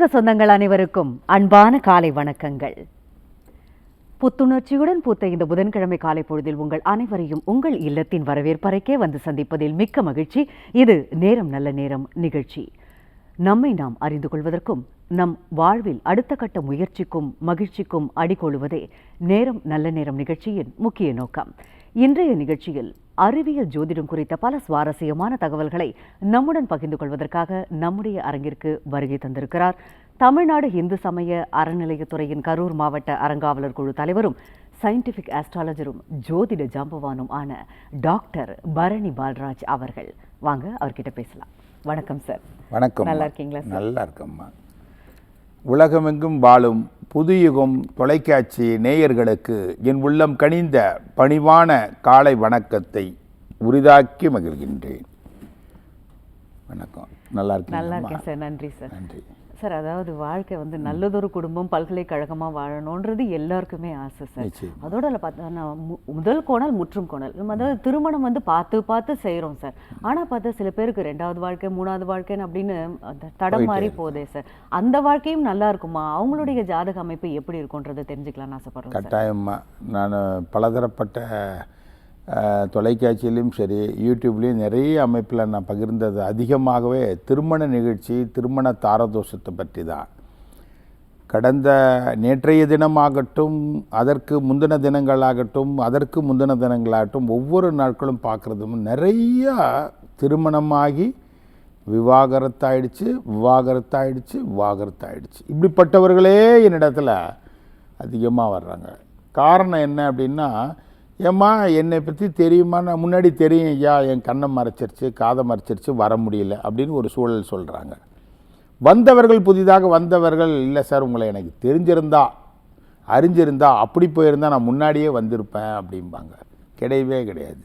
தமிழக சொந்தங்கள் அனைவருக்கும் அன்பான காலை வணக்கங்கள். புத்துணர்ச்சியுடன் பூத்த இந்த புதன்கிழமை காலை பொழுதில் உங்கள் அனைவரையும் உங்கள் இல்லத்தின் வரவேற்பறைக்கே வந்து சந்திப்பதில் மிக்க மகிழ்ச்சி. இது நேரம் நல்ல நேரம் நிகழ்ச்சி. நம்மை நாம் அறிந்து கொள்வதற்கும் நம் வாழ்வில் அடுத்த கட்ட முயற்சிக்கும் மகிழ்ச்சிக்கும் அடிகொள்வதே நேரம் நல்ல நேரம் நிகழ்ச்சியின் முக்கிய நோக்கம். இன்றைய நிகழ்ச்சியில் அறிவியல் ஜோதிடம் குறித்த பல சுவாரஸ்யமான தகவல்களை நம்முடன் பகிர்ந்து கொள்வதற்காக நம்முடைய அரங்கிற்கு வருகை தந்திருக்கிறார். தமிழ்நாடு இந்து சமய அறநிலையத்துறையின் கரூர் மாவட்ட அறங்காவலர் குழு தலைவரும் சயின்டிஃபிக் ஆஸ்ட்ராலஜரும் ஜோதிட ஜாம்பவானும் ஆன டாக்டர் பரணி பால்ராஜ் அவர்கள். வாங்க அவர்கிட்ட பேசலாம். வணக்கம் சார் வணக்கம் நல்லா இருக்கீங்களா சார்? நல்லா இருக்கம்மா. உலகமெங்கும் வாழும் புதுயுகம் தொலைக்காட்சி நேயர்களுக்கு என் உள்ளம் கனிந்த பணிவான காலை வணக்கத்தை உரிதாக்கி மகிழ்கின்றேன். வணக்கம். நல்லா நல்லா இருக்கீங்க இருக்கேன் சார். நன்றி சார். நன்றி. சார் அதாவது வாழ்க்கை வந்து நல்லதொரு குடும்பம் பல்கலைக்கழகமா வாழணுன்றது எல்லாருக்குமே ஆசை சார். அதோட பார்த்தா முதல் கோணல் முற்றும் கோணல். அதாவது திருமணம் வந்து பார்த்து பார்த்து செய்றோம் சார். ஆனா பார்த்தா சில பேருக்கு ரெண்டாவது வாழ்க்கை மூணாவது வாழ்க்கைன்னு அப்படின்னு தடம் மாறி போதே சார். அந்த வாழ்க்கையும் நல்லா இருக்குமா? அவங்களுடைய ஜாதக அமைப்பு எப்படி இருக்கும்ன்றதை தெரிஞ்சுக்கலாம்னு ஆசைப்படுறோம் சார். கட்டாயமா. நான் பலதரப்பட்ட தொலைக்காட்சியிலும் சரி யூடியூப்லேயும் நிறைய அமைப்பில் நான் பகிர்ந்தது அதிகமாகவே திருமண நிகழ்ச்சி திருமண தாரதோஷத்தை பற்றி தான். கடந்த நேற்றைய தினமாகட்டும் அதற்கு முந்தின தினங்களாகட்டும் அதற்கு முந்தின தினங்களாகட்டும் ஒவ்வொரு நாட்களும் பார்க்குறதும் நிறையா திருமணமாகி விவாகரத்தாயிடுச்சு விவாகரத்தாயிடுச்சு விவாகரத்தாயிடுச்சு. இப்படிப்பட்டவர்களே என்னிடத்துல அதிகமாக வர்றாங்க. காரணம் என்ன அப்படின்னா ஏம்மா என்னை பற்றி தெரியுமா? நான் முன்னாடி தெரியும் ஐயா என் கண்ணை மறைச்சிருச்சு காதை மறைச்சிருச்சு வர முடியல அப்படின்னு ஒரு சூழல் சொல்கிறாங்க வந்தவர்கள் புதிதாக வந்தவர்கள் இல்லை சார் உங்களை எனக்கு தெரிஞ்சிருந்தா அறிஞ்சிருந்தா அப்படி போயிருந்தா நான் முன்னாடியே வந்திருப்பேன் அப்படிம்பாங்க. கிடையவே கிடையாது.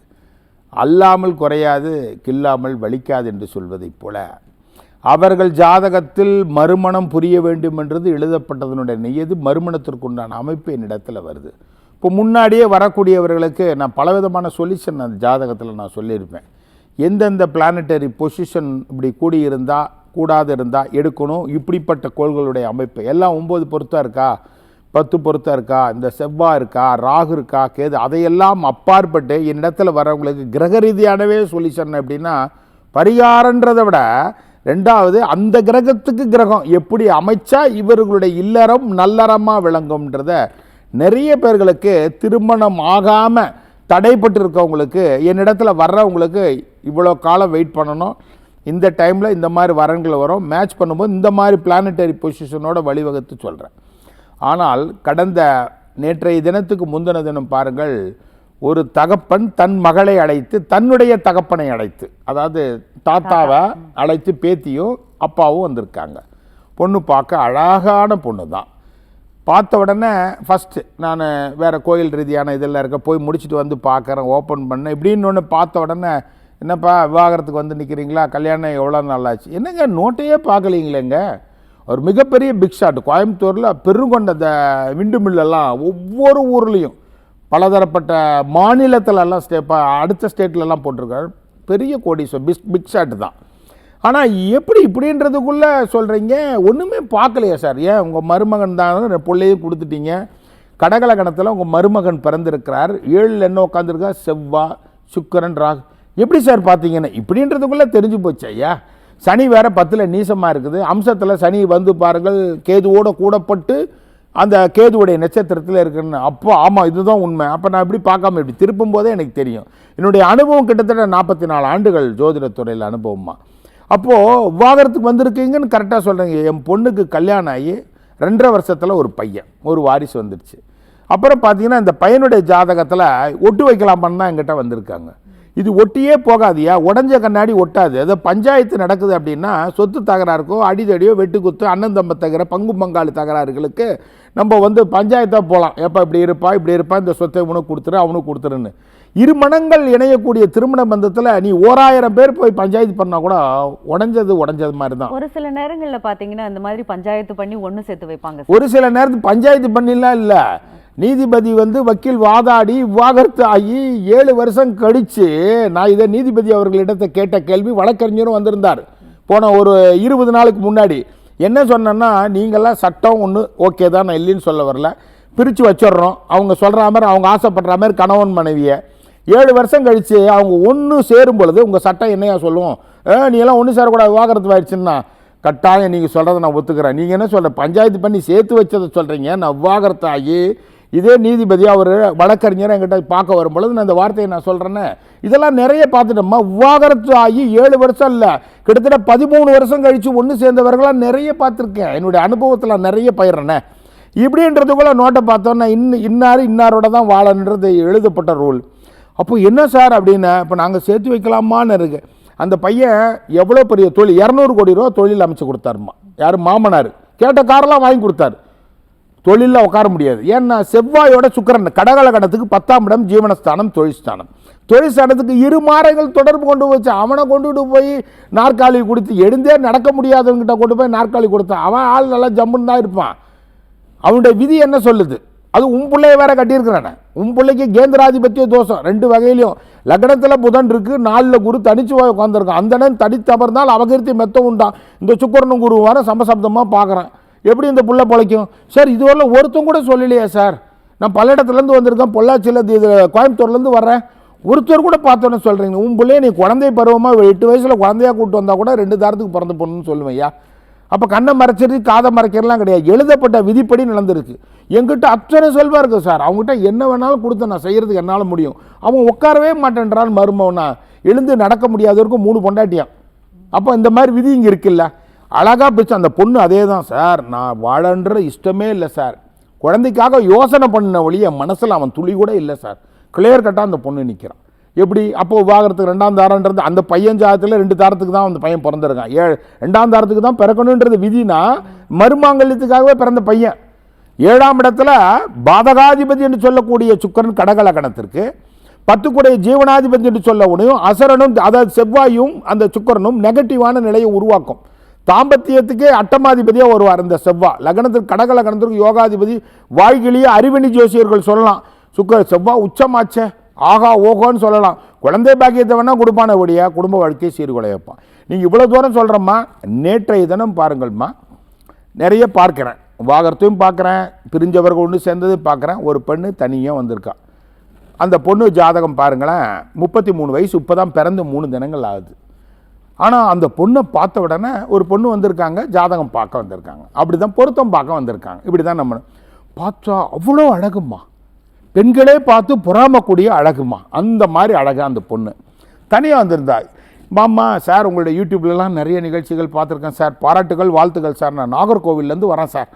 அல்லாமல் குறையாது கில்லாமல் வலிக்காது என்று சொல்வதைப் போல. அவர்கள் ஜாதகத்தில் மறுமணம் புரிய வேண்டும் என்றது எழுதப்பட்டதனுடைய நெய்யது மறுமணத்திற்குண்டான அமைப்பு என்னிடத்தில் வருது. இப்போ முன்னாடியே வரக்கூடியவர்களுக்கு நான் பலவிதமான சொல்யூஷன் அந்த ஜாதகத்தில் நான் சொல்லியிருப்பேன். எந்தெந்த பிளானட்டரி பொசிஷன் இப்படி கூடியிருந்தால் கூடாது இருந்தால் எடுக்கணும்? இப்படிப்பட்ட கோள்களுடைய அமைப்பு. எல்லாம் ஒம்பது பொருத்தம் இருக்கா? பத்து பொருத்தம் இருக்கா? இந்த செவ்வாய் இருக்கா? ராகு இருக்கா? கேது? அதையெல்லாம் அப்பாற்பட்டு என்னிடத்துல வரவங்களுக்கு கிரக ரீதியானவே சொல்யூஷன் அப்படின்னா பரிகாரன்றதை விட ரெண்டாவது அந்த கிரகத்துக்கு கிரகம். எப்படி அமைச்சா இவர்களுடைய இல்லறம் நல்லறமாக விளங்கும்ன்றத நிறைய பேர்களுக்கு திருமணம் ஆகாமல் தடைப்பட்டு இருக்கவங்களுக்கு என்னிடத்துல வர்றவங்களுக்கு இவ்வளோ காலம் வெயிட் பண்ணணும். இந்த டைமில் இந்த மாதிரி வரன்கள் வரும். மேட்ச் பண்ணும்போது இந்த மாதிரி பிளானட்டரி பொசிஷனோட வழிவகுத்து சொல்கிறேன் ஆனால் கடந்த நேற்றைய தினத்துக்கு முந்தின தினம் பாருங்கள் ஒரு தகப்பன் தன் மகளை அழைத்து தன்னுடைய தகப்பனை அழைத்து அதாவது தாத்தாவை அழைத்து பேத்தியும் அப்பாவும் வந்திருக்காங்க. பொண்ணு பார்க்க அழகான பொண்ணு தான் பார்த்த உடனே ஃபஸ்ட்டு நான் வேறு கோயில் ரீதியான இதெல்லாம் இருக்க போய் முடிச்சுட்டு வந்து பார்க்குறேன் ஓப்பன் பண்ணேன். இப்படின்னு ஒன்று பார்த்த உடனே என்னப்பா விவாகரத்துக்கு வந்து நிற்கிறீங்களா கல்யாணம் எவ்வளோ நாளாச்சு என்னங்க நோட்டையே பார்க்கலீங்களேங்க. ஒரு மிகப்பெரிய பிக் ஷாட் கோயம்புத்தூரில் பெருங்கொண்ட இந்த விண்டு மில்லெல்லாம் ஒவ்வொரு ஊர்லேயும் பலதரப்பட்ட மாநிலத்திலெல்லாம் ஸ்டே அடுத்த ஸ்டேட்லலாம் போட்டிருக்காரு. பெரிய கோடீஸ்வரர் பிஸ் பிக் ஷாட் தான். ஆனால் எப்படி இப்படின்றதுக்குள்ளே சொல்கிறீங்க ஒன்றுமே பார்க்கலையா சார். ஏன்? உங்கள் மருமகன் தான் பிள்ளையும் கொடுத்துட்டீங்க. கடகல கணத்தில் உங்கள் மருமகன் பிறந்திருக்கிறார். ஏழில் என்ன உட்காந்துருக்கா செவ்வா சுக்கரன் ராகு. எப்படி சார் பார்த்தீங்கன்னா? இப்படின்றதுக்குள்ளே தெரிஞ்சு போச்சு ஐயா. சனி வேற பத்தில் நீசமாக இருக்குது. அம்சத்தில் சனி வந்து பாருங்கள் கேதுவோட கூடப்பட்டு அந்த கேதுவுடைய நட்சத்திரத்தில் இருக்குன்னு. அப்போ ஆமாம் இதுதான் உண்மை. அப்போ நான் இப்படி பார்க்காம இப்படி திருப்பும் போதே எனக்கு தெரியும். என்னுடைய அனுபவம் கிட்டத்தட்ட நாற்பத்தி நாலு ஆண்டுகள் ஜோதிடத்துறையில் அனுபவமாக அப்போது விவாகரத்துக்கு வந்திருக்கீங்கன்னு கரெக்டாக சொல்கிறீங்க என் பொண்ணுக்கு கல்யாணம் ஆகி ரெண்டரை வருஷத்தில் ஒரு பையன் ஒரு வாரிசு வந்துடுச்சு அப்புறம் பார்த்தீங்கன்னா இந்த பையனுடைய ஜாதகத்தில் ஒட்டு வைக்கலாமான்னு தான் எங்கிட்ட வந்திருக்காங்க. இது ஒட்டியே போகாதியா உடஞ்ச கண்ணாடி ஒட்டாது. ஏதோ பஞ்சாயத்து நடக்குது அப்படின்னா சொத்து தகராறுக்கோ அடிதடியோ வெட்டுக்குத்து அண்ணன் தம்ப தகர பங்கு பங்காளி தகராறுகளுக்கு நம்ம வந்து பஞ்சாயத்தாக போகலாம் எப்போ இப்படி இருப்பா இப்படி இருப்பா இந்த சொத்தை இவனுக்கு கொடுத்துரு அவனுக்கு கொடுத்துருன்னு. இரு மனங்கள் இணையக்கூடிய திருமண பந்தத்தில் நீ ஓராயிரம் பேர் போய் பஞ்சாயத்து பண்ணால் கூட உடஞ்சது உடஞ்சது மாதிரி தான் ஒரு சில நேரங்கள்ல பாத்தீங்கன்னா இந்த மாதிரி பஞ்சாயத்து பண்ணி ஒண்ணு சேர்த்து வைப்பாங்க ஒரு சில நேரத்துக்கு பஞ்சாயத்து பண்ணிலாம் இல்லை. நீதிபதி வந்து வக்கீல் வாதாடி விவாகரத்து ஆகி ஏழு வருஷம் கழிச்சு நான் இதை நீதிபதி அவர்களிடத்தை கேட்ட கேள்வி வழக்கறிஞரும் வந்திருந்தார். போன ஒரு இருபது நாளுக்கு முன்னாடி. என்ன சொன்னேன்னா நீங்கள்லாம் சட்டம் ஒன்று ஓகே தான் நான் இல்லைன்னு சொல்ல வரல. பிரித்து வச்சிடுறோம். அவங்க சொல்கிற மாதிரி அவங்க ஆசைப்படுற மாதிரி கணவன் மனைவியை ஏழு வருஷம் கழித்து அவங்க ஒன்று சேரும் பொழுது உங்கள் சட்டம் என்னையா சொல்லுவோம் நீ எல்லாம் ஒன்று சேரக்கூடாது விவாகரத்து ஆயிடுச்சுன்னா கட்டாயம் நீங்கள் சொல்கிறத நான் ஒத்துக்கிறேன். நீங்கள் என்ன சொல்கிறேன் பஞ்சாயத்து பண்ணி சேர்த்து வச்சதை சொல்கிறீங்க நான் விவாகரத்து ஆகி இதே நீதிபதி அவர் வழக்கறிஞர் என்கிட்ட பார்க்க வரும்பொழுது நான் இந்த வார்த்தையை நான் சொல்கிறேன்னே இதெல்லாம் நிறைய பார்த்துட்டோம்மா. விவாகரத்து ஆகி ஏழு வருஷம் இல்லை. கிட்டத்தட்ட பதிமூணு வருஷம் கழித்து ஒன்று சேர்ந்தவர்களாக நிறைய பார்த்துருக்கேன். என்னுடைய அனுபவத்தில் நிறைய பயிர்றேனே கூட நோட்டை பார்த்தோன்னா இன்னும் இன்னார் இன்னாரோட தான் வாழன்றது எழுதப்பட்ட ரூல். அப்போ என்ன சார் அப்படின்னு இப்போ நாங்கள் சேர்த்து வைக்கலாமான்னு இருக்கு. அந்த பையன் எவ்வளோ பெரிய தொழில் இரநூறு கோடி ரூபா தொழில் அமைச்சு கொடுத்தாருமா. யார்? மாமனார். கேட்ட காரெல்லாம் வாங்கி கொடுத்தாரு. தொழிலில் உட்கார முடியாது. ஏன்னா செவ்வாயோட சுக்கிரன் கடகல கடத்துக்கு பத்தாம் இடம் ஜீவனஸ்தானம் தொழில் ஸ்தானம் இரு மாறைகள் தொடர்பு கொண்டு வச்சு அவனை கொண்டுட்டு போய் நாற்காலி கொடுத்து எழுந்தே நடக்க முடியாதவங்கிட்ட கொண்டு போய் நாற்காலி கொடுத்தான். அவன் ஆள் நல்லா ஜம்முன்னு தான் இருப்பான். அவனுடைய விதி என்ன சொல்லுது? அது உன் பிள்ளைய வேற கட்டியிருக்கிறானே. உன் பிள்ளைக்கு கேந்திராதிபத்திய தோஷம். ரெண்டு வகையிலையும். லக்னத்தில் புதன் இருக்கு நாலில் குரு தனிச்சு உட்காந்துருக்கான் அந்த இடம் தடித்தமர்ந்தால் அவகிருத்தி மெத்த உண்டான் இந்த சுக்கரனும் குரு வர சமசப்தமாக பார்க்குறேன் எப்படி இந்த புள்ள பிழைக்கும்? சார் இதுவரையில் ஒருத்தம் கூட சொல்லலையே சார். நான் பல இடத்துலேருந்து வந்திருக்கேன். பொள்ளாச்சியிலேருந்து இது கோயம்புத்தூர்லேருந்து வர்றேன். ஒருத்தர் கூட பார்த்தோன்னு சொல்கிறீங்க உன் பிள்ளைய நீ குழந்தை பருவமாக எட்டு வயசில் குழந்தையாக கூப்பிட்டு வந்தால் கூட ரெண்டு தாரத்துக்கு பிறந்து போகணும்னு சொல்லுவேன் ஐயா. அப்போ கண்ணை மறைச்சிருக்கு காதை மறைக்கிறலாம் கிடையாது. எழுதப்பட்ட விதிப்படி நடந்திருக்கு. எங்கிட்ட அத்தனை செல்வாக இருக்குது சார். அவங்ககிட்ட என்ன வேணாலும் கொடுத்து நான் செய்கிறதுக்கு என்னால் முடியும். அவன் உட்காரவே மாட்டேன்றான் மருமவனா. எழுந்து நடக்க முடியாதவருக்கும் மூணு பொண்டாட்டியான் அப்போ இந்த மாதிரி விதி இங்கே இருக்குல்ல. அழகா பிடிச்ச அந்த பொண்ணு அதே தான் சார். நான் வாழன்ற இஷ்டமே இல்லை சார். குழந்தைக்காக யோசனை பண்ண ஒழிய என் மனசில் அவன் துளி கூட இல்லை சார். கிளியர் கட்டாக அந்த பொண்ணு நிற்கிறான் எப்படி? அப்போ விவாகரத்துக்கு ரெண்டாம் தாரன்றது அந்த பையன் ஜாதத்தில் ரெண்டு தாரத்துக்கு தான் அந்த பையன் பிறந்திருக்கான். ஏழு ரெண்டாம் தாரத்துக்கு தான் பிறக்கணுன்றது விதினா மருமாங்கல்யத்துக்காகவே பிறந்த பையன். ஏழாம் இடத்துல பாதகாதிபதி என்று சொல்லக்கூடிய சுக்கரன் கடகல கணத்திற்கு பத்துக்குடைய ஜீவனாதிபதி என்று சொல்ல முடியும். அசரனும் அதாவது செவ்வாயும் அந்த சுக்கரனும் நெகட்டிவான நிலையை உருவாக்கும். தாம்பத்தியத்துக்கே அட்டமாதிபதியாக வருவார் இந்த செவ்வாய் லக்னத்துக்கு கடக லக்னத்திற்கு யோகாதிபதி வாழ்கிலேயே அறிவணி ஜோசியர்கள் சொல்லலாம். சுக்கர செவ்வாய் உச்சமாச்சே. ஆகா ஓகோன்னு சொல்லலாம். குழந்தை பாக்கியத்தை வேணால் கொடுப்பான ஒழிய குடும்ப வாழ்க்கையை சீர்குலைய நீங்கள் இவ்வளோ தூரம் சொல்கிறம்மா நேற்றைய தினம் பாருங்கள்ம்மா நிறைய பார்க்குறேன். வாகரத்தையும் பார்க்குறேன் பிரிஞ்சவர்கள் ஒன்று சேர்ந்தது பார்க்குறேன். ஒரு பெண்ணு தனியாக வந்திருக்கா. அந்த பொண்ணு ஜாதகம் பாருங்களேன் முப்பத்தி மூணு வயசு இப்போ தான் பிறந்து மூணு தினங்கள் ஆகுது. ஆனால் அந்த பொண்ணை பார்த்த உடனே ஒரு பொண்ணு வந்திருக்காங்க ஜாதகம் பார்க்க வந்திருக்காங்க. அப்படி தான் பொருத்தம் பார்க்க வந்திருக்காங்க. இப்படி தான் நம்ம பார்த்தா அவ்வளோ அழகுமா பெண்களே பார்த்து பொறாமக்கூடிய அழகுமா? அந்த மாதிரி அழகாக அந்த பொண்ணு. தனியாக வந்திருந்தா மாமா சார் உங்களுடைய யூடியூப்லலாம் நிறைய நிகழ்ச்சிகள் பார்த்துருக்கேன் சார். பாராட்டுகள் வாழ்த்துக்கள் சார். நான் நாகர்கோவில்லேருந்து வரேன் சார்.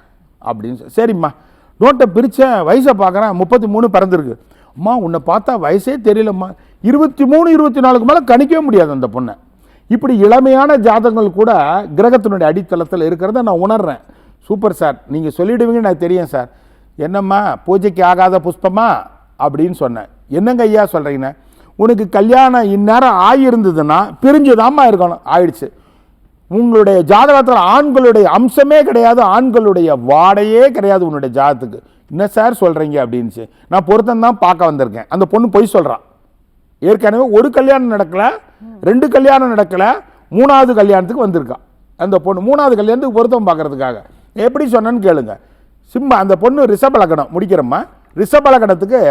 அப்படின்னு சரிம்மா நோட்டை பிரித்தேன். வயசை பார்க்குறேன். முப்பத்தி மூணு பிறந்திருக்கு. அம்மா உன்னை பார்த்தா வயசே தெரியலம்மா. இருபத்தி மூணு இருபத்தி நாலுக்கு மேலே கணிக்கவே முடியாது அந்த பொண்ணை. இப்படி இளமையான ஜாதகங்கள் கூட கிரகத்தினுடைய அடித்தளத்தில் இருக்கிறத நான் உணர்றேன். சூப்பர் சார் நீங்கள் சொல்லிவிடுவீங்கன்னு நான் தெரியும் சார். என்னம்மா பூஜைக்கு ஆகாத புஷ்பமா? அப்படின்னு சொன்னேன். என்னங்க ஐயா சொல்கிறீங்கண்ணே உனக்கு கல்யாணம் இந்நேரம் ஆகியிருந்ததுன்னா பிரிஞ்சுதாம்மா இருக்கணும். ஆயிடுச்சு. உங்களுடைய ஜாதகத்தில் ஆண்களுடைய அம்சமே கிடையாது ஆண்களுடைய வாடையே கிடையாது உன்னுடைய ஜாதகத்துக்கு. என்ன சார் சொல்கிறீங்க அப்படின்ச்சு நான் பொருத்தம் தான் பார்க்க வந்திருக்கேன். அந்த பொண்ணு பொய் சொல்கிறான் ஏற்கனவே ஒரு கல்யாணம் நடக்கல ரெண்டு கல்யாணம் நடக்கல மூணாவது கல்யாணத்துக்கு வந்திருக்கான் அந்த பொண்ணு மூணாவது கல்யாணத்துக்கு பொருத்தம் பார்க்கறதுக்காக. எப்படி சொன்னேன்னு கேளுங்க. சிம்ம அந்த பொண்ணு ரிஷப லக்னம் முடிக்கிறோமா ரிஷப லக்னத்துக்கு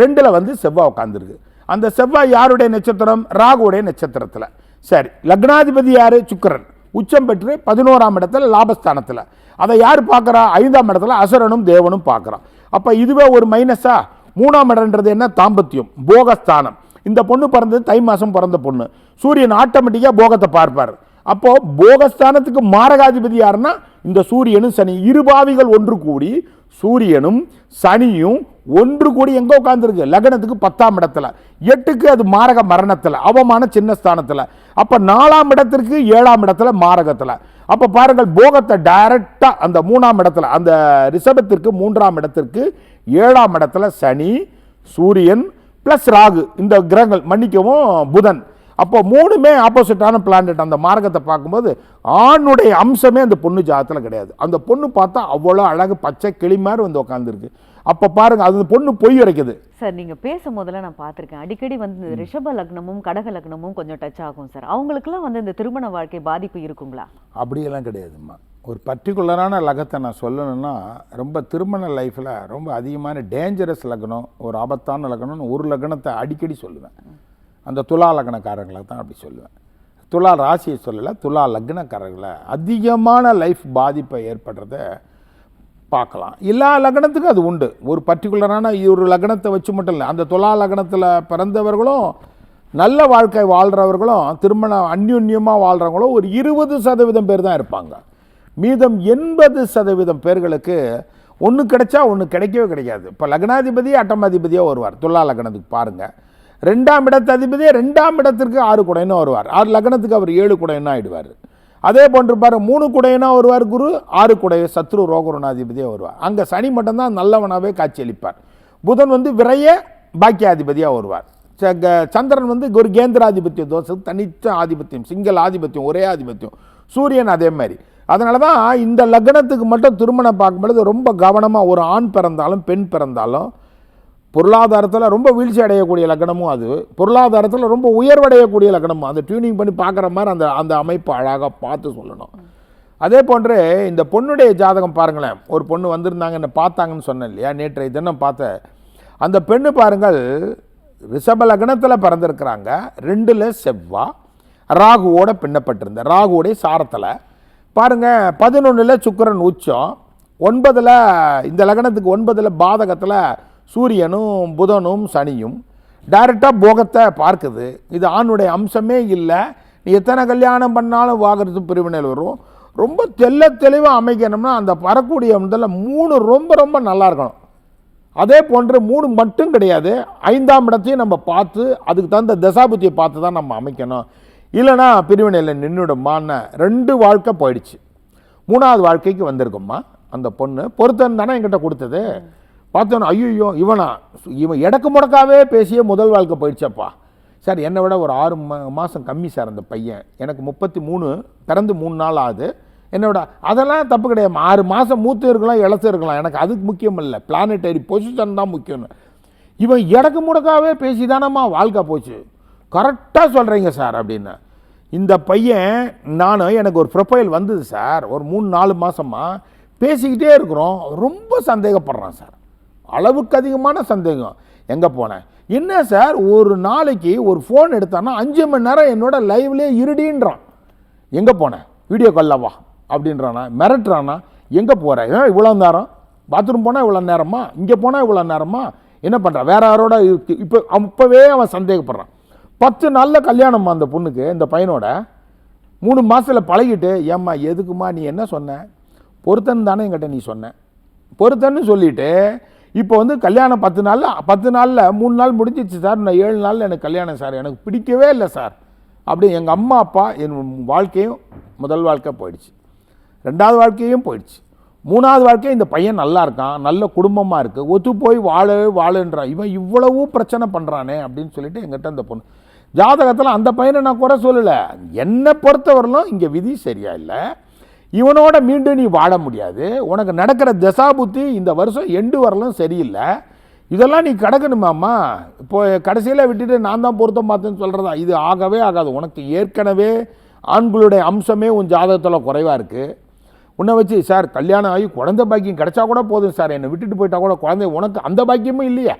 ரெண்டில் வந்து செவ்வாய் உட்காந்துருக்கு அந்த செவ்வாய் யாருடைய நட்சத்திரம்? ராகுவுடைய நட்சத்திரத்தில். சரி லக்னாதிபதி யார்? சுக்கரன். உச்சம் பெற்று பதினோராம் இடத்துல லாபஸ்தானத்தில். அதை யார் பார்க்குறா? ஐந்தாம் இடத்துல அசுரனும் தேவனும் பார்க்குறான். அப்போ இதுவே ஒரு மைனஸா மூணாம் இடம்ன்றது என்ன? தாம்பத்தியம் போகஸ்தானம். இந்த பொண்ணு பிறந்தது தை மாதம் பிறந்த பொண்ணு. சூரியன் ஆட்டோமேட்டிக்காக போகத்தை பார்ப்பார். அப்போது போகஸ்தானத்துக்கு மாரகாதிபதி யாருன்னா இந்த சூரியனும் சனி. இருபாவிகள் ஒன்று கூடி சூரியனும் சனியும் ஒன்று கூடி எங்கே உட்காந்துருக்கு லக்னத்துக்கு பத்தாம் இடத்துல. எட்டுக்கு அது மாரக மரணத்தில் அவமான சின்ன ஸ்தானத்தில் அப்போ நாலாம் இடத்திற்கு ஏழாம் இடத்துல மாரகத்தில். அப்போ பாருங்கள் போகத்தை டைரக்டா அந்த மூணாம் இடத்துல அந்த ரிஷபத்திற்கு மூன்றாம் இடத்திற்கு ஏழாம் இடத்துல சனி சூரியன் ப்ளஸ் ராகு. இந்த கிரகங்கள் மன்னிக்கவும் புதன். அப்போ மூணுமே ஆப்போசிட்டான பிளானட் அந்த மார்க்கத்தை பார்க்கும்போது ஆணுடைய அம்சமே அந்த பொண்ணு ஜாதத்தில் கிடையாது. அந்த பொண்ணு பார்த்தா அவ்வளோ அழகு பச்சை கிளி மாதிரி வந்து உட்காந்துருக்கு அப்போ பாருங்க அது பொண்ணு பொய் உரைக்குது சார் நீங்க பேசும் போதெல்லாம் நான் பார்த்திருக்கேன். அடிக்கடி வந்து ரிஷப லக்னமும் கடக லக்னமும் கொஞ்சம் டச் ஆகும் சார். அவங்களுக்குலாம் வந்து இந்த திருமண வாழ்க்கை பாதிப்பு இருக்குங்களா? அப்படியெல்லாம் கிடையாதும்மா. ஒரு பர்டிகுலரான லகத்தை நான் சொல்லணும்னா ரொம்ப திருமண லைஃப்பில் ரொம்ப அதிகமான டேஞ்சரஸ் லக்னம் ஒரு ஆபத்தான லக்னம்னு ஒரு லக்னத்தை அடிக்கடி சொல்லுவேன். அந்த துலா லக்னக்காரங்களை தான் அப்படி சொல்லுவேன். துலா ராசியை சொல்லலை துலா லக்னக்காரர்களை. அதிகமான லைஃப் பாதிப்பை ஏற்படுறத பார்க்கலாம். எல்லா லக்னத்துக்கும் அது உண்டு. ஒரு பர்டிகுலரான ஒரு லக்னத்தை வச்சு மட்டும் இல்லை அந்த துலா லக்னத்தில் பிறந்தவர்களும் நல்ல வாழ்க்கை வாழ்கிறவர்களும் திருமணம் அந்யுன்யமாக வாழ்கிறவங்களும் ஒரு இருபது சதவீதம் பேர் தான் இருப்பாங்க. மீதம் எண்பது சதவீதம் பேர்களுக்கு ஒன்று கிடைச்சா ஒன்று கிடைக்கவே கிடைக்காது. இப்போ லக்னாதிபதி அட்டமாதிபதியாக வருவார். துல்லா லக்னத்துக்கு பாருங்கள் ரெண்டாம் இடத்து அதிபதி ரெண்டாம் இடத்திற்கு ஆறு குடைன்னு வருவார். ஆறு லக்னத்துக்கு அவர் ஏழு குடைன்னு ஆயிடுவார். அதே போன்று பாரு மூணு குடையனாக வருவார் குரு ஆறு குடைய சத்ரு ரோகருணாதிபதியாக வருவார். அங்கே சனி மட்டும்தான் நல்லவனாகவே காட்சியளிப்பார். புதன் வந்து விரைய பாக்கியாதிபதியாக வருவார். ச- க- சந்திரன் வந்து ஒரு கேந்திராதிபத்திய தோஷம் தனித்த ஆதிபத்தியம் சிங்கள் ஆதிபத்தியம் ஒரே ஆதிபத்தியம் சூரியன் அதே மாதிரி. அதனால தான் இந்த லக்னத்துக்கு மட்டும் திருமணம் பார்க்கும்பொழுது ரொம்ப கவனமாக ஒரு ஆண் பிறந்தாலும் பெண் பிறந்தாலும் பொருளாதாரத்தில் ரொம்ப வீழ்ச்சி அடையக்கூடிய லக்னமும் அது. பொருளாதாரத்தில் ரொம்ப உயர்வடையக்கூடிய லக்கணமும் அந்த டியூனிங் பண்ணி பார்க்குற மாதிரி அந்த அந்த அமைப்பு அழகாக பார்த்து சொல்லணும். அதே போன்று இந்த பொண்ணுடைய ஜாதகம் பாருங்களேன். ஒரு பொண்ணு வந்திருந்தாங்க என்ன பார்த்தாங்கன்னு சொன்னேன் இல்லையா? நேற்றைய தினம் பார்த்த அந்த பெண்ணு பாருங்கள் ரிஷப லக்னத்தில் பிறந்திருக்கிறாங்க. ரெண்டில் செவ்வா ராகுவோட பின்னப்பட்டிருந்த ராகுவோடைய சாரத்தில். பாருங்கள் பதினொன்றில் சுக்கரன் உச்சம். ஒன்பதில் இந்த லக்னத்துக்கு ஒன்பதில் பாதகத்தில் சூரியனும் புதனும் சனியும் டைரெக்டாக போகத்தை பார்க்குது. இது ஆணுடைய அம்சமே இல்லை. நீ எத்தனை கல்யாணம் பண்ணாலும் வாகிறது பிரிவினையில் வரும். ரொம்ப தெள்ள தெளிவாக அமைக்கணும்னா அந்த வரக்கூடிய முதல்ல மூணு ரொம்ப ரொம்ப நல்லா இருக்கணும். அதே போன்று மூணு மட்டும் கிடையாது. ஐந்தாம் இடத்தையும் நம்ம பார்த்து அதுக்கு தகுந்த தசாபுத்தியை பார்த்து தான் நம்ம அமைக்கணும். இல்லைனா பிரிவினையில் நின்றுடுமான்னு ரெண்டு வாழ்க்கை போயிடுச்சு. மூணாவது வாழ்க்கைக்கு வந்திருக்கும்மா அந்த பொண்ணு. பொருத்தம் தானே என்கிட்ட கொடுத்தது. பார்த்தோன்னா ஐயோ இவனா? இவன் எடக்கு முடக்காவே பேசிய முதல் வாழ்க்கை போயிடுச்சப்பா. சார் என்னை விட ஒரு ஆறு மா மாதம் கம்மி சார் அந்த பையன். எனக்கு முப்பத்தி மூணு பிறந்து மூணு நாள் ஆகுது. என்னோட அதெல்லாம் தப்பு கிடையாது. ஆறு மாதம் மூத்து இருக்கலாம் இளசு இருக்கலாம். எனக்கு அதுக்கு முக்கியம் இல்லை. பிளானட்டரி பொசிஷன் தான் முக்கியம்னு. இவன் எடக்கு முடக்காவே பேசி தானம்மா வாழ்க்கை போச்சு. கரெக்டாக சொல்கிறீங்க சார் அப்படின்னு. இந்த பையன் நான் எனக்கு ஒரு ப்ரொஃபைல் வந்தது சார். ஒரு மூணு நாலு மாதமாக பேசிக்கிட்டே இருக்கிறோம். ரொம்ப சந்தேகப்படுறான் சார். அளவுக்கு அதிகமான சந்தேகம். எங்கே போனேன் என்ன சார் ஒரு நாளைக்கு ஒரு ஃபோன் எடுத்தான்னா அஞ்சு மணி நேரம் என்னோட லைவ்லேயே இருடின்றான். எங்கே போனேன் வீடியோ காலில் அப்படின்றானா? மிரட்டுறானா? எங்கே போகிற ஏன் இவ்வளோ நேரம்? பாத்ரூம் போனால் இவ்வளோ நேரமா? இங்கே போனால் இவ்வளோ நேரமா? என்ன பண்ணுறான் வேற யாரோட இப்போ அப்போவே அவன் சந்தேகப்படுறான். பத்து நாளில் கல்யாணம்மா அந்த பொண்ணுக்கு இந்த பையனோட மூணு மாதத்தில் பழகிட்டு ஏம்மா எதுக்குமா நீ என்ன சொன்ன? பொருத்தன் தானே என்கிட்ட நீ சொன்ன? பொருத்தன்னு சொல்லிவிட்டு இப்போ வந்து கல்யாணம் பத்து நாளில் பத்து நாளில் மூணு நாள் முடிஞ்சிச்சு சார். நான் ஏழு நாளில் எனக்கு கல்யாணம் சார். எனக்கு பிடிக்கவே இல்லை சார். அப்படி எங்கள் அம்மா அப்பா என் வாழ்க்கையும் முதல் வாழ்க்கை போயிடுச்சு. ரெண்டாவது வாழ்க்கையும் போயிடுச்சு. மூணாவது வாழ்க்கையும் இந்த பையன் நல்லா இருக்கான் நல்ல குடும்பமாக இருக்குது ஒத்து போய் வாழவே வாழுன்றான். இவன் இவ்வளவும் பிரச்சனை பண்ணுறானே அப்படின்னு சொல்லிட்டு எங்கிட்ட அந்த பொண்ணு ஜாதகத்தில் அந்த பையனை நான் குறை சொல்லலை. என்னை பொறுத்தவரையிலும் இங்கே விதி சரியா இல்லை. இவனோட மீண்டும் நீ வாழ முடியாது. உனக்கு நடக்கிற தசாபுத்தி இந்த வருஷம் எண்டு வரலும் சரியில்லை. இதெல்லாம் நீ கடக்கணுமாம்மா இப்போ கடைசியில் விட்டுட்டு நான் தான் பொருத்தம் பார்த்தேன்னு சொல்கிறதா இது ஆகவே ஆகாது. உனக்கு ஏற்கனவே ஆண்களுடைய அம்சமே உன் ஜாதகத்தில் குறைவாக இருக்குது உன்னை வச்சு சார் கல்யாணம் ஆகி குழந்தை பாக்கியம் கிடைச்சா கூட போதும் சார். என்னை விட்டுட்டு போயிட்டா கூட குழந்தை உனக்கு அந்த பாக்கியமும் இல்லையே.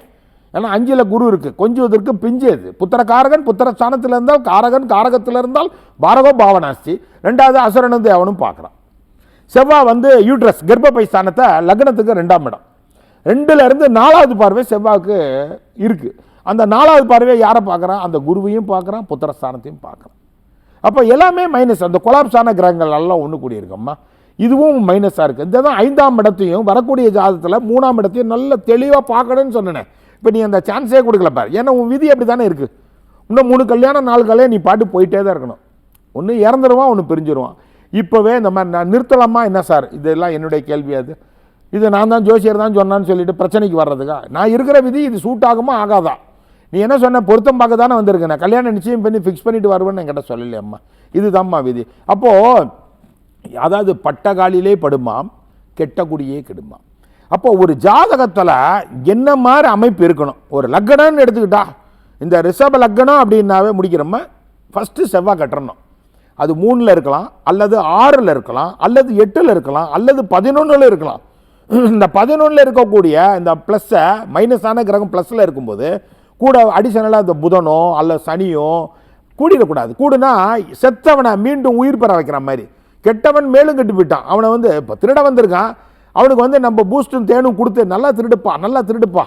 ஏன்னா அஞ்சில் குரு இருக்குது கொஞ்சுவதற்கு பிஞ்சது புத்திர காரகன் புத்திர இருந்தால் காரகன் காரகத்தில் இருந்தால் பாரகோ பாவனாஸ்தி. ரெண்டாவது அசுரனந்து அவனும் பார்க்குறான். செவ்வாய் வந்து யூட்ரஸ் கர்ப்பப்பை ஸ்தானத்தை லக்னத்துக்கு ரெண்டாம் இடம். ரெண்டுலேருந்து நாலாவது பார்வை செவ்வாய்க்கு இருக்குது அந்த நாலாவது பார்வையை யாரை பார்க்குறான்? அந்த குருவையும் பார்க்குறான் புத்திரஸ்தானத்தையும் பார்க்குறான். அப்போ எல்லாமே மைனஸ் அந்த கொலாப்ஸான கிரகங்கள் எல்லாம் ஒன்று கூடியிருக்கம்மா. இதுவும் மைனஸாக இருக்குது இந்த தான் ஐந்தாம் இடத்தையும் வரக்கூடிய ஜாதத்தில் மூணாம் இடத்தையும் நல்ல தெளிவாக பார்க்கணும்னு சொன்னேன். இப்போ நீ அந்த சான்ஸே கொடுக்கல பாரு. ஏன்னா உன் விதி அப்படி தானே இருக்குது இன்னும் மூணு கல்யாணம் நாலு கல்யாணம் நீ பாட்டு போயிட்டே தான் இருக்கணும். ஒன்று இறந்துருவான் ஒன்று பிரிஞ்சிருவான். இப்போவே இந்த மாதிரி நான் நிறுத்தலாமா என்ன சார்? இதெல்லாம் என்னுடைய கேள்வி அது. இது நான் தான் ஜோசியர் தான் சொன்னான்னு சொல்லிட்டு பிரச்சனைக்கு வர்றதுக்கா? நான் இருக்கிற விதி இது சூட் ஆகுமா ஆகாதா? நீ என்ன சொன்ன? பொருத்தம் பார்க்க தானே வந்திருக்கு. நான் கல்யாணம் நிச்சயம் பண்ணி ஃபிக்ஸ் பண்ணிட்டு வருவேன்னு என்கிட்ட சொல்லலையம்மா இதுதாம்மா விதி. அப்போது அதாவது பட்டகாலிலே படுமாம் கெட்ட குடியே கெடுமாம் அப்போது ஒரு ஜாதகத்தில் என்ன மாதிரி அமைப்பு இருக்கணும்? ஒரு லக்கணம்னு எடுத்துக்கிட்டா இந்த ரிஷப லக்னம் அப்படின்னாவே முடிக்கிறோமா? ஃபஸ்ட்டு செவ்வாய் கட்டணும். அது மூணில் இருக்கலாம் அல்லது ஆறில் இருக்கலாம் அல்லது எட்டில் இருக்கலாம் அல்லது பதினொன்றில் இருக்கலாம். இந்த பதினொன்றில் இருக்கக்கூடிய இந்த ப்ளஸ்ஸை மைனஸான கிரகம் ப்ளஸில் இருக்கும்போது கூட அடிஷனலாக இந்த புதனோ அல்ல சனியோ கூடிடக்கூடாது கூடுனா செத்தவனை மீண்டும் உயிர் பெற வைக்கிற மாதிரி. கெட்டவன் மேலும் கெட்டு போயிட்டான். அவனை வந்து இப்போ திருட வந்திருக்கான். அவனுக்கு வந்து நம்ம பூஸ்டும் தேனும் கொடுத்து நல்லா திருடுப்பா நல்லா திருடுப்பா.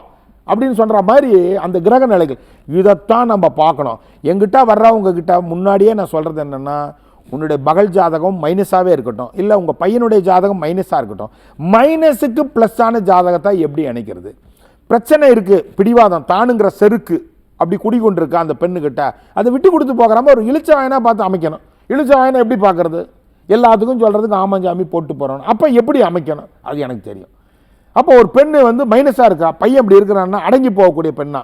அப்படின்னு சொல்கிற மாதிரி அந்த கிரக நிலைகள். இதைத்தான் நம்ம பார்க்கணும். எங்கிட்ட வர்றவங்க கிட்ட முன்னாடியே நான் சொல்கிறது என்னென்னா உன்னுடைய மகள் ஜாதகம் மைனஸாகவே இருக்கட்டும். இல்லை உங்கள் பையனுடைய ஜாதகம் மைனஸாக இருக்கட்டும். மைனஸுக்கு ப்ளஸ்ஸான ஜாதகத்தை எப்படி இணைக்கிறது பிரச்சனை இருக்குது பிடிவாதம் தானுங்கிற செருக்கு அப்படி குடிக்கொண்டிருக்கா அந்த பெண்ணுக்கிட்ட அதை விட்டு கொடுத்து போகிறாம ஒரு இழிச்ச வாயனா பார்த்து அமைக்கணும். இழிச்ச வாயனை எப்படி பார்க்கறது? எல்லாத்துக்கும் சொல்கிறதுக்கு ஆமாஞ்சாமி போட்டு போகிறோம் அப்போ எப்படி அமைக்கணும்? அது எனக்கு தெரியும். அப்போ ஒரு பெண்ணு வந்து மைனஸாக இருக்கா? பையன் இப்படி இருக்கிறான்னா அடங்கி போகக்கூடிய பெண்ணா?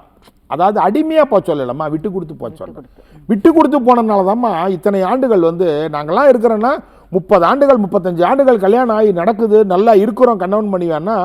அதாவது அடிமையாக போக சொல்லலம்மா விட்டு கொடுத்து போக சொல்கிறேன் விட்டு கொடுத்து போனதுனால தான்மா இத்தனை ஆண்டுகள் வந்து நாங்கள்லாம் இருக்கிறோன்னா முப்பது ஆண்டுகள் முப்பத்தஞ்சு ஆண்டுகள் கல்யாணம் ஆகி நடக்குது நல்லா இருக்கிறோம் கணவன் மணிவான்னா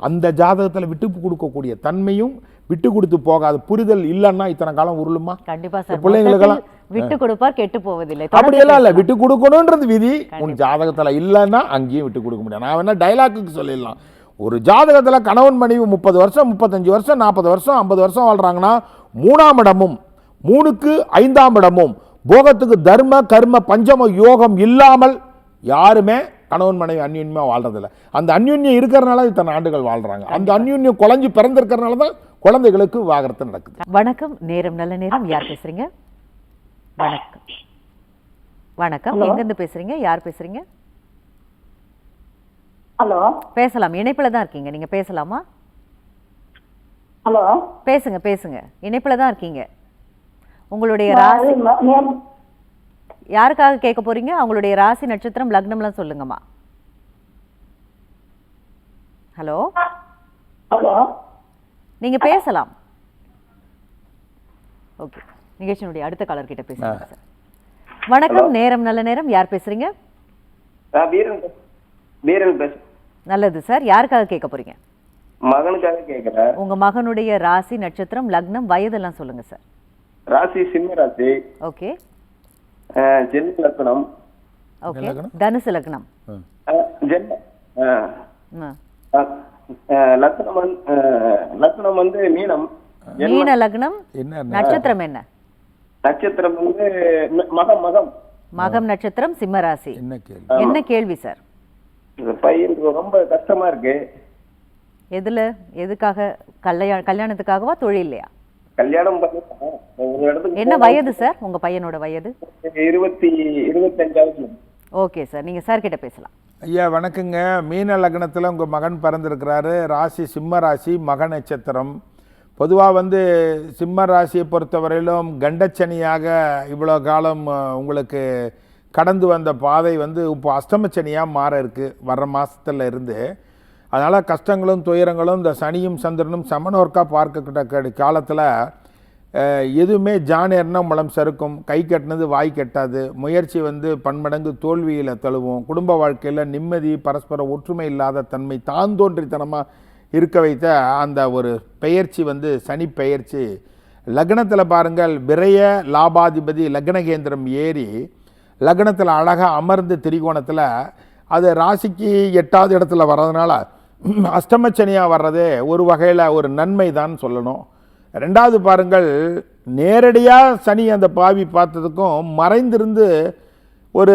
அந்த ஜாதகத்தில் விட்டு கொடுக்கக்கூடிய தன்மையும் விட்டு கொடுத்து போகாத புரிதல் இல்லைன்னா இத்தனை காலம் உருளுமா? கண்டிப்பா சார். பிள்ளைங்களுக்கெல்லாம் விட்டு கொடுப்பார் கெட்டு போவதில்லை. அப்படியெல்லாம் இல்லை. விட்டு கொடுக்கணுன்றது விதி. உன் ஜாதகத்துல இல்லைன்னா அங்கேயும் விட்டு கொடுக்க முடியாது. நான் வேணா டைலாக்குக்கு சொல்லிடலாம். ஒரு ஜாதகத்துல கணவன் மனைவி முப்பது வருஷம் முப்பத்தஞ்சு வருஷம் நாற்பது வருஷம் ஐம்பது வருஷம் வாழ்றாங்கன்னா மூணாம் இடமும் மூணுக்கு ஐந்தாம் இடமும் போகத்துக்கு தர்ம கர்ம பஞ்சம யோகம் இல்லாமல் யாருமே கணவன் மனைவி அந்யுன்யமா வாழ்றதில்ல. அந்த அந்யுன்யம் இருக்கிறனால இத்தனை ஆண்டுகள் வாழ்றாங்க. அந்த அந்யுன்யம் குழஞ்சு பிறந்திருக்கிறனால தான் குழந்தைகளுக்கு வாகரத்து நடக்குது. வணக்கம். நேரம் நல்ல நேரம். யார் பேசுறீங்க? வணக்கம். வணக்கம். எங்க இருந்து பேசுறீங்க? யார் பேசுறீங்க? ஹலோ. பேசலாம். இணைப்புல தான் இருக்கீங்க. நீங்க பேசலாமா? ஹலோ. பேசுங்க பேசுங்க. இணைப்புல தான் இருக்கீங்க. உங்களுடைய ராசி யாருக்காக கேட்க போறீங்க? அவங்களுடைய ராசி நட்சத்திரம் லக்னம்லாம் சொல்லுங்கம்மா. ஹலோ. ஹலோ. நீங்க பேசலாம். ஓகே. நிகழ்ச்சியினுடைய அடுத்த காலர் கிட்ட பேசுங்க சார். வணக்கம். நேரம் நல்ல நேரம். யார் பேசுறீங்க? வீரன் வீரன் பேச நல்லது சார். யாருக்காக கேட்க போறீங்க? மகனுக்காக கேட்குறேன். உங்க மகனுடைய ராசி நட்சத்திரம் லக்னம் வயதெல்லாம் சொல்லுங்க சார். ராசி சிம்ம ராசி. ஓகே. ஜென்ம லக்னம். ஓகே? தனுசு லக்னம். ஜென்ம லக்னம் லக்னம் வந்து மீனம். மீன லக்னம் என்ன நட்சத்திரம் என்ன? நட்சத்திரம் வந்து மகம் மகம். மகம் நட்சத்திரம் சிம்ம ராசி. என்ன கேள்வி? என்ன கேள்வி சார்? பையனுக்கு ரொம்ப கஷ்டமா இருக்கு. எதுல? எதுக்காக? கல்யாண கல்யாணத்துக்காகவா தொழிலையா? கல்யாணம் பண்ணிட்டேன் ஒரு இடத்துக்கு என்ன வயது சார்? உங்க பையனோட வயது? இருபத்தி இருபத்தஞ்சாவது. ஓகே சார் நீங்க சார் கிட்ட பேசலாம். ஐயா வணக்கங்க. மீன லக்னத்தில் உங்கள் மகன் பிறந்திருக்கிறாரு. ராசி சிம்ம ராசி மக நட்சத்திரம். பொதுவாக வந்து சிம்ம ராசியை பொறுத்தவரையிலும் கண்டச்சனியாக இவ்வளோ காலம் உங்களுக்கு கடந்து வந்த பாதை வந்து இப்போ அஸ்தமச்சனியாக மாற இருக்குது வர்ற மாதத்துல இருந்து. அதனால் கஷ்டங்களும் துயரங்களும் இந்த சனியும் சந்திரனும் சமனோர்க்காக பார்க்கக்கிட்ட காலத்தில் எதுவுமே ஜானேர்னா மலம் சறுக்கும் கை கட்டினது வாய் கட்டாது முயற்சி வந்து பன்மடங்கு தோல்வியில் தழுவும் குடும்ப வாழ்க்கையில் நிம்மதி பரஸ்பர ஒற்றுமை இல்லாத தன்மை தான் தோன்றித்தனமாக இருக்க வைத்த அந்த ஒரு பெயர்ச்சி வந்து சனி பெயர்ச்சி. லக்னத்தில் பாருங்கள் விரைய லாபாதிபதி லக்னகேந்திரம் ஏறி லக்னத்தில் அழகாக அமர்ந்து திரிகோணத்தில் அது ராசிக்கு எட்டாவது இடத்துல வர்றதுனால அஷ்டமச்சனியாக வர்றதே ஒரு வகையில் ஒரு நன்மை தான் சொல்லணும். ரெண்டாவது பாருங்கள் நேரடியாக சனி அந்த பாவி பார்த்ததுக்கும் மறைந்திருந்து ஒரு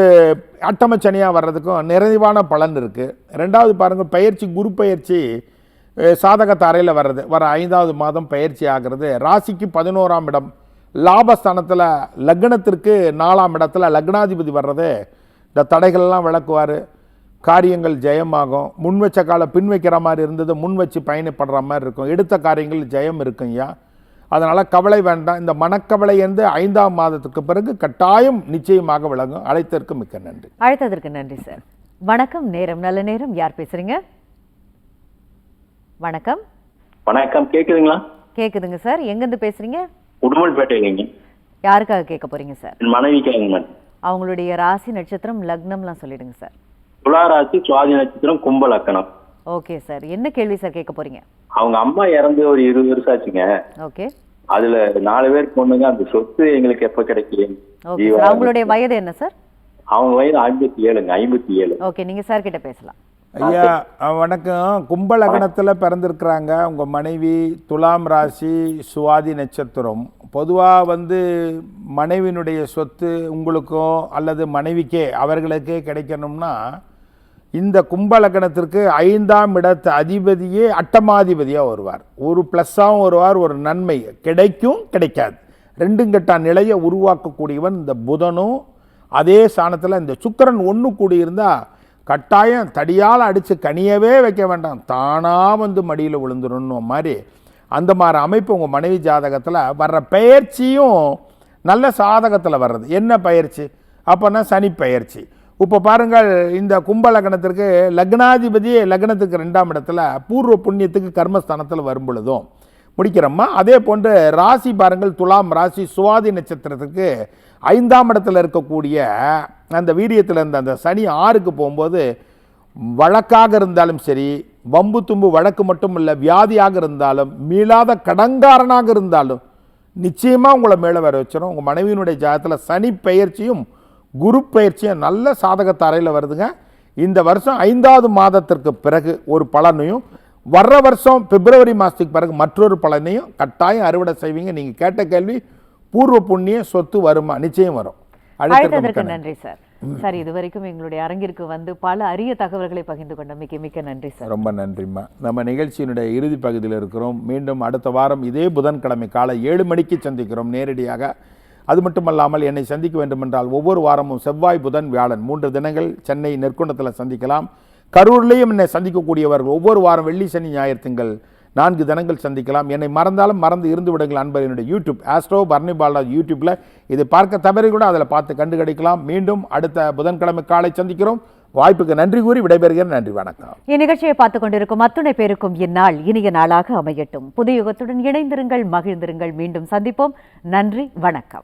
அட்டமச்சனியாக வர்றதுக்கும் நிறைவான பலன் இருக்குது ரெண்டாவது பாருங்கள் பயிற்சி குரு பயிற்சி அஹ், வர்றது வர ஐந்தாவது மாதம் பயிற்சி ஆகிறது ராசிக்கு பதினோராம் இடம். லாபஸ்தானத்தில் லக்னத்திற்கு நாலாம் இடத்துல லக்னாதிபதி வர்றது இந்த தடைகள்லாம் விளக்குவார். காரியங்கள் ஜெயமாகும். முன் வச்ச கால பின் வைக்கிற மாதிரி இருந்தது முன் வச்சு பயணப்படுற மாதிரி இருக்கும். எடுத்த காரியங்கள் ஜெயம் இருக்கும் ஐயா. அதனால் கவலை வேண்டாம். இந்த மனக்கவலை வந்து ஐந்தாம் மாதத்துக்கு பிறகு கட்டாயம் நிச்சயமாக விளங்கும். அழைத்ததற்கு மிக்க நன்றி. அழைத்ததற்கு நன்றி சார் வணக்கம் நேரம் நல்ல நேரம். யார் பேசுறீங்க? வணக்கம். வணக்கம். கேக்குதுங்களா? கேக்குதுங்க சார் எங்கிருந்து பேசுறீங்க? உடுமல்பேட்டைங்க யாருக்காக கேட்க போறீங்க சார்? என் மனைவிக்காங்க மேடம் அவங்களுடைய ராசி நட்சத்திரம் லக்னம்லாம் சொல்லிடுங்க சார். துளாராசி சுவாதி நட்சத்திரம் கும்ப லக்கணம். Okay sir. என்ன கேள்வி சார் கேட்க போறீங்க? அவங்க அம்மா இறந்து ஒரு இருபது வருஷம் ஆச்சுங்க. ஓகே. அதுல நாலு பேர் பொண்ணுங்க. அந்த சொத்து எங்களுக்கு எப்ப கிடைக்கும் ஓகே சார். அவங்களுடைய வயது என்ன சார்? அவங்க வயது ஐம்பத்தி ஏழுங்க ஐம்பத்தி ஏழு. ஓகே நீங்க சார் கிட்ட பேசலாம். ஐயா வணக்கம். கும்பலகணத்தில் பிறந்திருக்கிறாங்க. உங்கள் மனைவி துலாம் ராசி சுவாதி நட்சத்திரம். பொதுவாக வந்து மனைவியினுடைய சொத்து உங்களுக்கோ அல்லது மனைவிக்கே அவர்களுக்கே கிடைக்கணும்னா இந்த கும்பலகணத்திற்கு ஐந்தாம் இடத்து அதிபதியே அட்டமாதிபதியாக வருவார். ஒரு ப்ளஸ்ஸாகவும் வருவார் ஒரு நன்மை. கிடைக்கும் கிடைக்காது. ரெண்டும் கெட்ட நிலையை உருவாக்கக்கூடியவன் இந்த புதனும் அதே ஸ்தானத்தில் இந்த சுக்கிரன் ஒன்று கூடியிருந்தால் கட்டாயம் தடியால் அடித்து கனியவே வைக்க வேண்டாம். தானாக வந்து மடியில் விழுந்துடணும் மாதிரி. அந்த மாதிரி அமைப்பு உங்கள் மனைவி ஜாதகத்தில் வர்ற பயிற்சியும் நல்ல சாதகத்தில் வர்றது. என்ன பயிற்சி? அப்போனா சனி பயிற்சி. இப்போ பாருங்கள் இந்த கும்ப லக்னத்திற்கு லக்னாதிபதியே லக்னத்துக்கு ரெண்டாம் இடத்துல பூர்வ புண்ணியத்துக்கு கர்மஸ்தானத்தில் வரும் பொழுதும் முடிக்கிறோமா? அதே போன்று ராசி பாருங்கள் துலாம் ராசி சுவாதி நட்சத்திரத்துக்கு ஐந்தாம் இடத்துல இருக்கக்கூடிய அந்த வீரியத்தில் இருந்த அந்த சனி ஆறுக்கு போகும்போது வழக்காக இருந்தாலும் சரி வம்பு தும்பு வழக்கு மட்டும் இல்லை வியாதியாக இருந்தாலும் மீளாத கடங்காரனாக இருந்தாலும் நிச்சயமாக உங்களை மேலே வர வச்சிடும் உங்கள் மனைவியினுடைய ஜாதகத்தில் சனி பெயர்ச்சியும் குரு பயிற்சியும் நல்ல சாதக அறையில் வருதுங்க. இந்த வருஷம் ஐந்தாவது மாதத்திற்கு பிறகு ஒரு பலனையும் வர்ற வருஷம் பிப்ரவரி மாதத்துக்கு பிறகு மற்றொரு பலனையும் கட்டாயம் அறுவடை செய்வீங்க. நீங்கள் கேட்ட கேள்வி பூர்வ புண்ணிய சொத்து வருமா? நிச்சயம் வரும். அழைத்ததற்கு நன்றி சார். சார் இதுவரைக்கும் எங்களுடைய அரங்கிற்கு வந்து பல அரிய தகவல்களை பகிர்ந்து கொண்ட மிக்க மிக்க நன்றி சார். ரொம்ப நன்றிம்மா. நம்ம நிகழ்ச்சியினுடைய இறுதி பகுதியில் இருக்கிறோம். மீண்டும் அடுத்த வாரம் இதே புதன்கிழமை காலை ஏழு மணிக்கு சந்திக்கிறோம் நேரடியாக. அது மட்டுமல்லாமல் என்னை சந்திக்க வேண்டுமென்றால் ஒவ்வொரு வாரமும் செவ்வாய் புதன் வியாழன் மூன்று தினங்கள் சென்னை நெற்குண்டத்தில் சந்திக்கலாம். கரூர்லேயும் என்னை சந்திக்கக்கூடியவர்கள் ஒவ்வொரு வாரம் வெள்ளி சனி ஞாயிறு திங்கள் நான்கு தினங்கள் சந்திக்கலாம். என்னை மறந்தாலும் மறந்து இருந்து விடுங்கள் அன்பர் என்னுடைய யூடியூப் ஆஸ்ட்ரோ பர்னி பாலா யூடியூப்பில் இதை பார்க்க தவறி கூட அதில் பார்த்து கண்டு கிடைக்கலாம் மீண்டும் அடுத்த புதன்கிழமை காலை சந்திக்கிறோம். வாய்ப்புக்கு நன்றி கூறி விடைபெறுகிறேன். நன்றி வணக்கம். இந்நிகழ்ச்சியை பார்த்துக் கொண்டிருக்கும் அத்துணை பேருக்கும் இந்நாள் இனிய நாளாக அமையட்டும். புதிய யுகத்துடன் இணைந்திருங்கள் மகிழ்ந்திருங்கள். மீண்டும் சந்திப்போம். நன்றி வணக்கம்.